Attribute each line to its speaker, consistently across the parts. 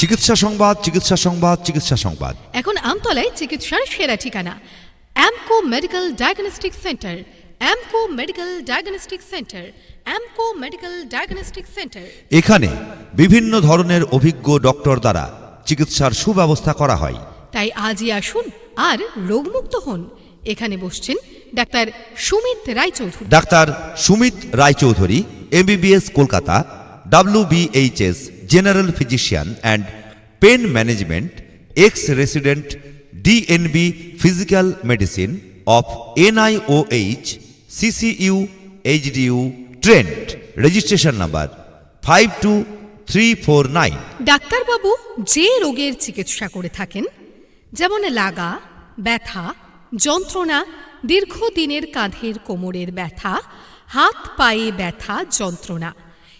Speaker 1: চিকিৎসা সংবাদ চিকিৎসা সংবাদ চিকিৎসা সংবাদ।
Speaker 2: এখন আমতলায় চিকিৎসার সেরা ঠিকানা। Amco medical diagnostic centre. Amco medical diagnostic centre. Amco medical diagnostic centre.
Speaker 1: এখানে বিভিন্ন ধরনের অভিজ্ঞ ডক্টর দ্বারা চিকিৎসার সুব্যবস্থা করা হয়।
Speaker 2: তাই আজই আসুন আর রোগমুক্ত হন। এখানে বসছেন doctor Sumit Raychaudhuri.
Speaker 1: Doctor Sumit Raychaudhuri MBBS Kolkata WBHS general physician and pain management ex resident DNB physical medicine of NIOH CCU HDU trained registration number five two three four nine
Speaker 2: ডাক্তারবাবু যে রোগের চিকিৎসা করে থাকেন, যেমন লাগা, ব্যথা, যন্ত্রণা, দীর্ঘদিনের কাঁধের কোমরের ব্যথা হাত পায়ে ব্যথা, যন্ত্রণা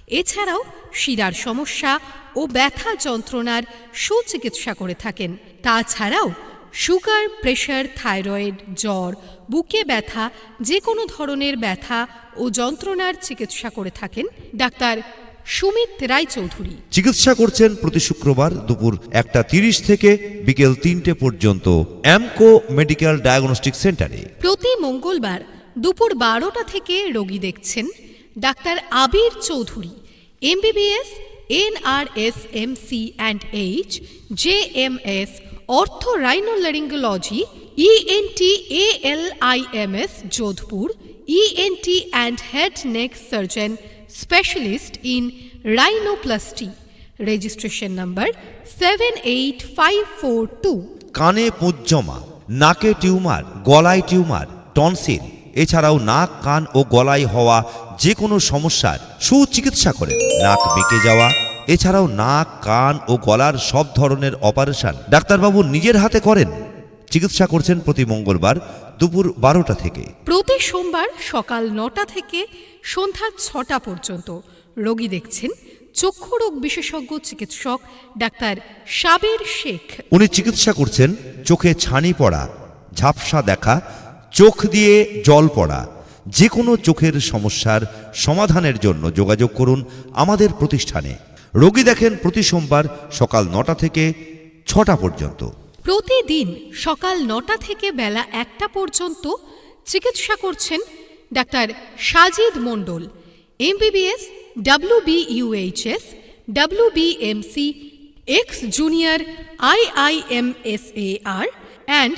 Speaker 2: এছাড়াও শিরার সমস্যা ও ব্যথা যন্ত্রণার সুচিকিৎসা করে থাকেন। তাছাড়াও সুগার প্রেশার থাইরয়েড জ্বর বুকে ব্যথা যে কোনো ধরনের ব্যথা ও যন্ত্রণার চিকিৎসা করে থাকেন ডাক্তার সুমিত রায়চৌধুরী।
Speaker 1: চিকিৎসা করছেন প্রতি শুক্রবার দুপুর একটা তিরিশ থেকে বিকেল তিনটে পর্যন্ত অ্যামকো মেডিকেল ডায়াগনস্টিক সেন্টারে।
Speaker 2: প্রতি মঙ্গলবার দুপুর বারোটা থেকে রোগী দেখছেন doctor Abir Chowdhury MBBS NRS MC and H J M S otorhinolaryngology ENT AIIMS Jodhpur ENT and head neck surgeon specialist in rhinoplasty registration number seven eight five four two
Speaker 1: কানে পুঁজ জমা নাকে টিউমার, গলায় tumour, tonsil. এছাড়াও নাক কান ও গলায় হওয়া যে কোনো সমস্যার সুচিকিৎসা করেন। নাক বেঁকে যাওয়া এছাড়াও নাক কান ও গলার সব ধরনের অপারেশন ডাক্তারবাবু নিজের হাতে করেন। চিকিৎসা করছেন প্রতি মঙ্গলবার দুপুর বারোটা থেকে।
Speaker 2: প্রতি সোমবার সকাল নটা থেকে সন্ধ্যা ছটা পর্যন্ত রোগী দেখছেন চক্ষু রোগ বিশেষজ্ঞ চিকিৎসক ডাক্তার সাবের শেখ।
Speaker 1: উনি চিকিৎসা করছেন চোখে ছানি পড়া ঝাপসা দেখা চোখ দিয়ে জল পড়া। যে কোনো চোখের সমস্যার সমাধানের জন্য যোগাযোগ করুন আমাদের প্রতিষ্ঠানে। রোগী দেখেন প্রতি সোমবার সকাল নটা থেকে ছটা পর্যন্ত।
Speaker 2: প্রতিদিন সকাল নটা থেকে বেলা একটা পর্যন্ত চিকিৎসা করছেন doctor Sajid Mondal, MBBS WBUHS WBMC ex junior IIMSAR and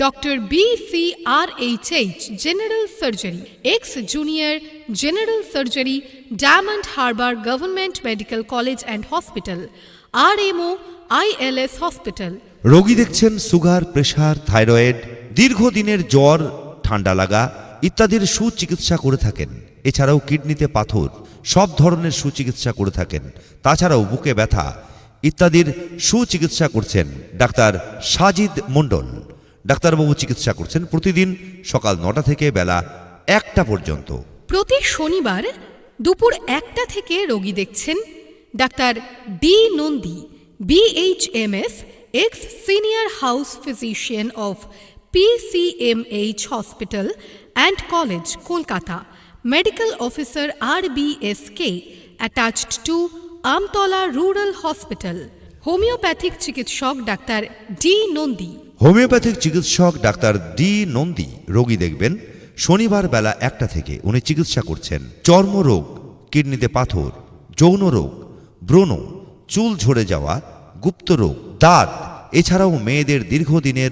Speaker 2: doctor BCRHH general surgery ex junior general surgery Diamond Harbour government medical college and hospital RMO ILS hospital
Speaker 1: রোগী দেখছেন সুগার, প্রেশার, থাইরয়েড, দীর্ঘদিনের জ্বর, ঠান্ডা লাগা ইত্যাদির সুচিকিৎসা করে থাকেন। এছাড়াও কিডনিতে পাথর, সব ধরনের সুচিকিৎসা করে থাকেন। তাছাড়াও বুকে ব্যথা ইত্যাদির সুচিকিৎসা করছেন ডাক্তার সাজিদ মণ্ডল ডাক্তারবাবু চিকিৎসা করছেন প্রতিদিন সকাল নটা থেকে বেলা একটা পর্যন্ত।
Speaker 2: প্রতি শনিবার দুপুর একটা থেকে রোগী দেখছেন doctor D Nandi BHMS ex senior house physician of PCMH hospital and college Kolkata medical officer R BSK attached to Amtala rural hospital homeopathic চিকিৎসক ডাক্তার ডি নন্দী
Speaker 1: হোমিওপ্যাথিক চিকিৎসক ডাক্তার ডি নন্দী রোগী দেখবেন, শনিবার বেলা একটা থেকে উনি চিকিৎসা করছেন। চর্মরোগ কিডনিতে পাথর, যৌন রোগ, ব্রণ, চুল ঝরে যাওয়া, গুপ্ত রোগ, দাঁত, এছাড়াও মেয়েদের দীর্ঘদিনের